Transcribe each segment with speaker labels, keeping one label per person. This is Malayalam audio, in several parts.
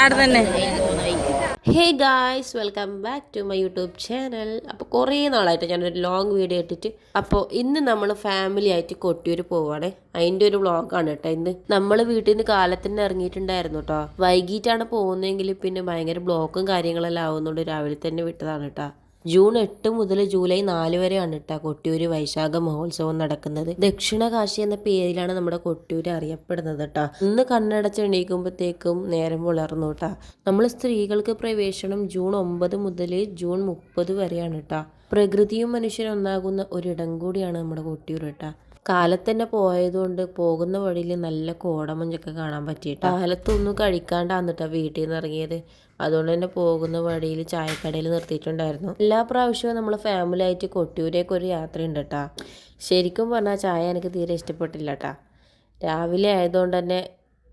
Speaker 1: അവിടെ തന്നെ
Speaker 2: hey guys welcome back to my YouTube channel അപ്പോൾ കുറേ നാളായിട്ട് ഞാനൊരു ലോങ് വീഡിയോ ഇട്ടിട്ട് അപ്പോൾ ഇന്ന് നമ്മൾ ഫാമിലി ആയിട്ട് കൊട്ടിയൂർ പോവുകയാണ് അതിന്റെ ഒരു വ്ളോഗാണ് കേട്ടോ ഇന്ന്. നമ്മൾ വീട്ടിൽ നിന്ന് കാലത്തിന് ഇറങ്ങിയിട്ടുണ്ടായിരുന്നു കേട്ടോ വൈകിട്ടാണ് പോകുന്നതെങ്കിൽ പിന്നെ ഭയങ്കര ബ്ലോക്കും കാര്യങ്ങളെല്ലാം ആവുന്നുണ്ട് രാവിലെ തന്നെ വിട്ടതാണ് കേട്ടോ ജൂൺ എട്ട് മുതൽ ജൂലൈ നാല് വരെയാണ് കേട്ടോ കൊട്ടിയൂർ വൈശാഖ മഹോത്സവം നടക്കുന്നത്. ദക്ഷിണ കാശി എന്ന പേരിലാണ് നമ്മുടെ കൊട്ടിയൂർ അറിയപ്പെടുന്നത് കേട്ടോ ഇന്ന് കണ്ണടച്ച് എണീക്കുമ്പോഴത്തേക്കും നേരം പുലർന്നു കേട്ടോ നമ്മൾ സ്ത്രീകൾക്ക് പ്രവേശനം ജൂൺ ഒമ്പത് മുതൽ ജൂൺ മുപ്പത് വരെയാണ് കേട്ടോ പ്രകൃതിയും മനുഷ്യരും ഒന്നാകുന്ന ഒരിടം കൂടിയാണ് നമ്മുടെ കൊട്ടിയൂർ കേട്ടോ കാലത്ത് തന്നെ പോയതുകൊണ്ട് പോകുന്ന വഴിയിൽ നല്ല കോടമഞ്ഞൊക്കെ കാണാൻ പറ്റിയിട്ട്. കാലത്തൊന്നും കഴിക്കാണ്ടാന്നിട്ടാ വീട്ടിൽ നിന്ന് ഇറങ്ങിയത്. അതുകൊണ്ട് തന്നെ പോകുന്ന വഴിയിൽ ചായക്കടയിൽ നിർത്തിയിട്ടുണ്ടായിരുന്നു. എല്ലാ പ്രാവശ്യവും നമ്മൾ ഫാമിലി ആയിട്ട് കൊട്ടിയൂരേക്ക് ഒരു യാത്രയുണ്ട് കേട്ടാ ശരിക്കും പറഞ്ഞാൽ ചായ എനിക്ക് തീരെ ഇഷ്ടപ്പെട്ടില്ല കേട്ടാ രാവിലെ ആയതുകൊണ്ട് തന്നെ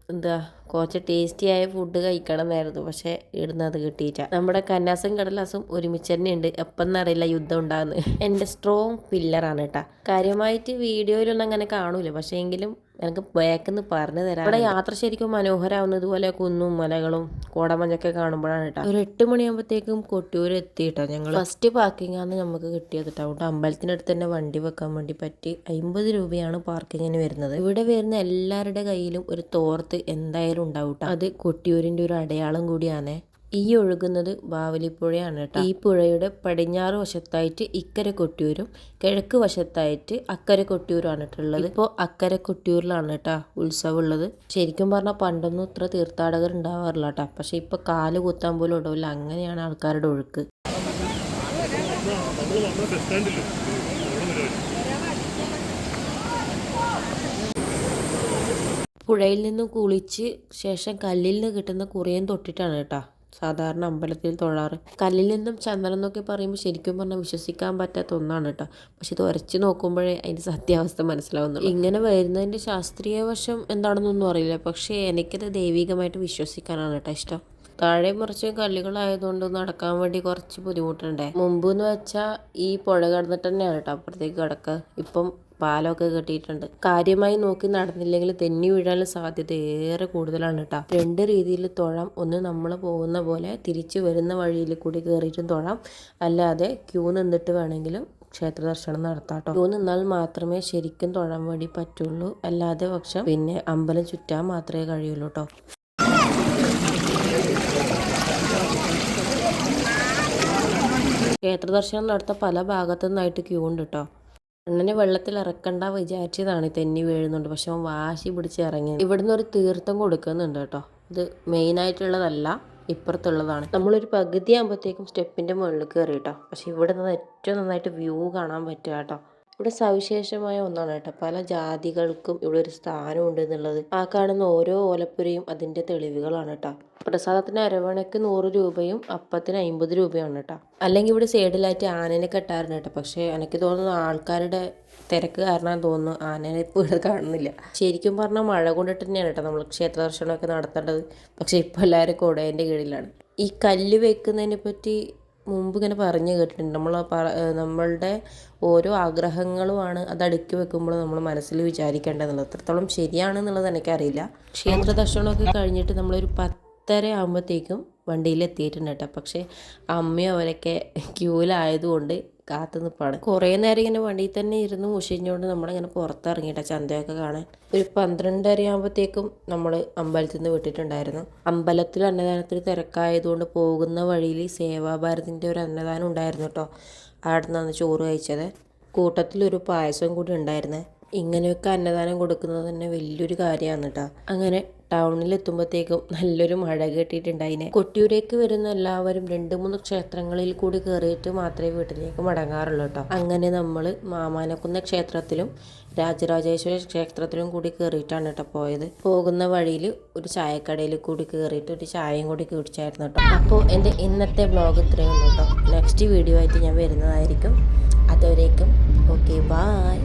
Speaker 2: എന്താ കുറച്ച് ടേസ്റ്റി ആയ ഫുഡ് കഴിക്കണം എന്നായിരുന്നു പക്ഷേ ഇവിടുന്ന് അത് കിട്ടിയില്ല. നമ്മുടെ കന്നാസും കടലാസും ഒരുമിച്ച് തന്നെ ഉണ്ട് എപ്പം എന്നറിയില്ല യുദ്ധം ഉണ്ടാകുന്നത് എന്റെ സ്ട്രോങ് പില്ലറാണ് കേട്ടാ. കാര്യമായിട്ട് വീഡിയോയിലൊന്നും അങ്ങനെ കാണൂല. പക്ഷേ എങ്കിലും എനിക്ക് ബാക്കെന്ന് പറഞ്ഞു തരാം ഇവിടെ യാത്ര ശരിക്കും മനോഹരമാവുന്നത് പോലെ കുന്നും മലകളും കോടമഞ്ഞൊക്കെ കാണുമ്പോഴാണ് കേട്ടോ. ഒരു എട്ട് മണിയാകുമ്പോഴത്തേക്കും കൊട്ടിയൂർ എത്തി കേട്ടോ ഞങ്ങൾ ഫസ്റ്റ് പാർക്കിംഗ് ആണ് നമുക്ക് കിട്ടിയത് കേട്ടോ അവിടെ അമ്പലത്തിനടുത്ത് തന്നെ വണ്ടി വെക്കാൻ വേണ്ടി പറ്റി. അമ്പത് രൂപയാണ് പാർക്കിങ്ങിന് വരുന്നത്. ഇവിടെ വരുന്ന എല്ലാവരുടെ കയ്യിലും ഒരു തോർത്ത് എന്തായാലും ഉണ്ടാവും കേട്ടോ അത് കൊട്ടിയൂരിന്റെ ഒരു അടയാളം കൂടിയാണ്. ഈ ഒഴുകുന്നത് ബാവലിപ്പുഴയാണ് കേട്ടോ. ഈ പുഴയുടെ പടിഞ്ഞാറ് വശത്തായിട്ട് ഇക്കരെ കൊട്ടിയൂരും കിഴക്ക് വശത്തായിട്ട് അക്കരെ കൊട്ടിയൂരാണ് കേട്ടുള്ളത് ഇപ്പോൾ അക്കരെ കൊട്ടിയൂരിലാണ് കേട്ടോ ഉത്സവം ഉള്ളത് ശരിക്കും പറഞ്ഞാൽ പണ്ടൊന്നും ഇത്ര തീർത്ഥാടകർ ഉണ്ടാവാറില്ല കേട്ടോ. പക്ഷെ ഇപ്പൊ കാൽ കുത്താൻ പോലും ഉണ്ടാവില്ല അങ്ങനെയാണ് ആൾക്കാരുടെ ഒഴുക്ക്. പുഴയിൽ നിന്ന് കുളിച്ച് ശേഷം കല്ലിൽ നിന്ന് കിട്ടുന്ന കുറേയും തൊട്ടിട്ടാണ് കേട്ടോ. സാധാരണ അമ്പലത്തിൽ തൊഴാറ്. കല്ലിൽ നിന്നും ചന്ദനം എന്നൊക്കെ പറയുമ്പോൾ ശരിക്കും പറഞ്ഞാൽ വിശ്വസിക്കാൻ പറ്റാത്ത ഒന്നാണ് കേട്ടോ പക്ഷെ ഇത് ഉരച്ച് നോക്കുമ്പോഴേ അതിന്റെ സത്യാവസ്ഥ മനസ്സിലാവുന്നു ഇങ്ങനെ വരുന്നതിന്റെ ശാസ്ത്രീയ വശം എന്താണെന്നൊന്നും അറിയില്ല. പക്ഷേ എനിക്കത് ദൈവികമായിട്ട് വിശ്വസിക്കാനാണ് കേട്ടോ ഇഷ്ടം. താഴെ മറിച്ച് കല്ലുകളായതുകൊണ്ട് നടക്കാൻ വേണ്ടി കുറച്ച് ബുദ്ധിമുട്ടുണ്ടേ. മുമ്പ് എന്ന് വെച്ചാൽ ഈ പുഴ കടന്നിട്ട് തന്നെയാണ് കേട്ടോ അപ്പുറത്തേക്ക് കിടക്കുക. ഇപ്പം പാലമൊക്കെ കെട്ടിയിട്ടുണ്ട്. കാര്യമായി നോക്കി നടന്നില്ലെങ്കിൽ തെന്നി വീഴാനുള്ള സാധ്യത ഏറെ കൂടുതലാണ് കേട്ടോ രണ്ട് രീതിയിൽ തൊഴാം ഒന്ന് നമ്മൾ പോകുന്ന പോലെ തിരിച്ചു വരുന്ന വഴിയിൽ കൂടി കയറിയിട്ടും തൊഴാം. അല്ലാതെ ക്യൂ നിന്നിട്ട് വേണമെങ്കിലും ക്ഷേത്ര ദർശനം നടത്താം കേട്ടോ ക്യൂ നിന്നാൽ മാത്രമേ ശരിക്കും തൊഴാൻ വേണ്ടി പറ്റുള്ളൂ. അല്ലാതെ പക്ഷം പിന്നെ അമ്പലം ചുറ്റാൻ മാത്രമേ കഴിയുള്ളൂ കേട്ടോ ക്ഷേത്ര ദർശനം നടത്ത പല ഭാഗത്തു നിന്നായിട്ട് ക്യൂ ഉണ്ട് കേട്ടോ അണ്ണനെ വെള്ളത്തിൽ ഇറക്കണ്ട വിചാരിച്ചതാണ് തെന്നി വീഴുന്നുണ്ട്. പക്ഷെ അവൻ വാശി പിടിച്ച് ഇറങ്ങി. ഇവിടുന്ന് ഒരു തീർത്ഥം കൊടുക്കുന്നുണ്ട് കേട്ടോ. ഇത് മെയിൻ ആയിട്ടുള്ളതല്ല ഇപ്പുറത്തുള്ളതാണ്. നമ്മളൊരു പകുതി ആകുമ്പോഴത്തേക്കും സ്റ്റെപ്പിന്റെ മുകളിൽ കയറി കേട്ടോ. പക്ഷെ ഇവിടെ നിന്ന് ഏറ്റവും നന്നായിട്ട് വ്യൂ കാണാൻ പറ്റുക കേട്ടോ. ഇവിടെ സവിശേഷമായ ഒന്നാണ് കേട്ടോ. പല ജാതികൾക്കും ഇവിടെ ഒരു സ്ഥാനമുണ്ട് എന്നുള്ളത്. ആ കാണുന്ന ഓരോ ഓലപ്പുരയും അതിന്റെ തെളിവുകളാണ് കേട്ടോ. പ്രസാദത്തിന് അരവണയ്ക്ക് നൂറ് രൂപയും അപ്പത്തിന് അമ്പത് രൂപയാണ് കേട്ടോ. അല്ലെങ്കിൽ ഇവിടെ സൈഡിലായിട്ട് ആനനെ കെട്ടാറുണ്ട് കേട്ടോ. പക്ഷേ എനിക്ക് തോന്നുന്നു ആൾക്കാരുടെ തിരക്ക് കാരണം തോന്നുന്നു ആനനെ ഇപ്പോൾ ഇവിടെ കാണുന്നില്ല. ശരിക്കും പറഞ്ഞാൽ മഴ കൊണ്ടിട്ട് തന്നെയാണ് കേട്ടോ നമ്മൾ ക്ഷേത്ര ദർശനമൊക്കെ നടത്തേണ്ടത്. പക്ഷേ ഇപ്പോൾ എല്ലാവരും കുടേന്റെ കീഴിലാണ്. ഈ കല്ല് വെക്കുന്നതിനെ പറ്റി മുമ്പ് ഇങ്ങനെ പറഞ്ഞു കേട്ടിട്ടുണ്ട്. നമ്മൾ നമ്മളുടെ ഓരോ ആഗ്രഹങ്ങളുമാണ് അത് അടുക്കി വെക്കുമ്പോൾ നമ്മൾ മനസ്സിൽ വിചാരിക്കേണ്ടതെന്നുള്ളത് എത്രത്തോളം ശരിയാണെന്നുള്ളത് എനിക്കറിയില്ല. ക്ഷേത്ര ദർശനമൊക്കെ കഴിഞ്ഞിട്ട് നമ്മളൊരു പത്തര ആകുമ്പോഴത്തേക്കും വണ്ടിയിൽ എത്തിയിട്ടുണ്ട് കേട്ടോ. പക്ഷേ അമ്മയും അവരൊക്കെ ക്യൂവിലായതുകൊണ്ട് കാത്തു നിൽപ്പാണ്. കുറേ നേരം ഇങ്ങനെ വണ്ടിയിൽ തന്നെ ഇരുന്ന് മുഷിഞ്ഞുകൊണ്ട് നമ്മളിങ്ങനെ പുറത്തിറങ്ങിയിട്ട ചന്തയൊക്കെ കാണാൻ. ഒരു പന്ത്രണ്ടര ആകുമ്പോഴത്തേക്കും നമ്മൾ അമ്പലത്തിൽ നിന്ന് വിട്ടിട്ടുണ്ടായിരുന്നു. അമ്പലത്തിൽ അന്നദാനത്തിൽ തിരക്കായതുകൊണ്ട് പോകുന്ന വഴിയിൽ സേവാഭാരതിന്റെ ഒരു അന്നദാനം ഉണ്ടായിരുന്നു കേട്ടോ. അവിടെ നിന്നാണ് ചോറ് കഴിച്ചത്. കൂട്ടത്തിലൊരു പായസം കൂടി ഉണ്ടായിരുന്നേ. ഇങ്ങനെയൊക്കെ അന്നദാനം കൊടുക്കുന്നത് തന്നെ വലിയൊരു കാര്യമാണ് കേട്ടോ അങ്ങനെ ടൗണിൽ എത്തുമ്പോഴത്തേക്കും നല്ലൊരു മഴ കെട്ടിയിട്ടുണ്ടായിനെ. കൊട്ടിയൂരേക്ക് വരുന്ന എല്ലാവരും രണ്ട് മൂന്ന് ക്ഷേത്രങ്ങളിൽ കൂടി കയറിയിട്ട് മാത്രമേ വീട്ടിലേക്ക് മടങ്ങാറുള്ളൂ കേട്ടോ അങ്ങനെ നമ്മൾ മാമാനക്കുന്ന ക്ഷേത്രത്തിലും രാജരാജേശ്വര ക്ഷേത്രത്തിലും കൂടി കയറിയിട്ടാണ് കേട്ടോ പോയത്. പോകുന്ന വഴിയിൽ ഒരു ചായക്കടയിൽ കൂടി കയറിയിട്ട് ഒരു ചായയും കൂടി കുടിച്ചായിരുന്നു കേട്ടോ അപ്പോൾ എന്റെ ഇന്നത്തെ ബ്ലോഗ് ഇത്രയും ഉള്ളൂ കേട്ടോ നെക്സ്റ്റ് വീഡിയോ ആയിട്ട് ഞാൻ വരുന്നതായിരിക്കും. അതുവരേക്കും ഓക്കെ ബായ്.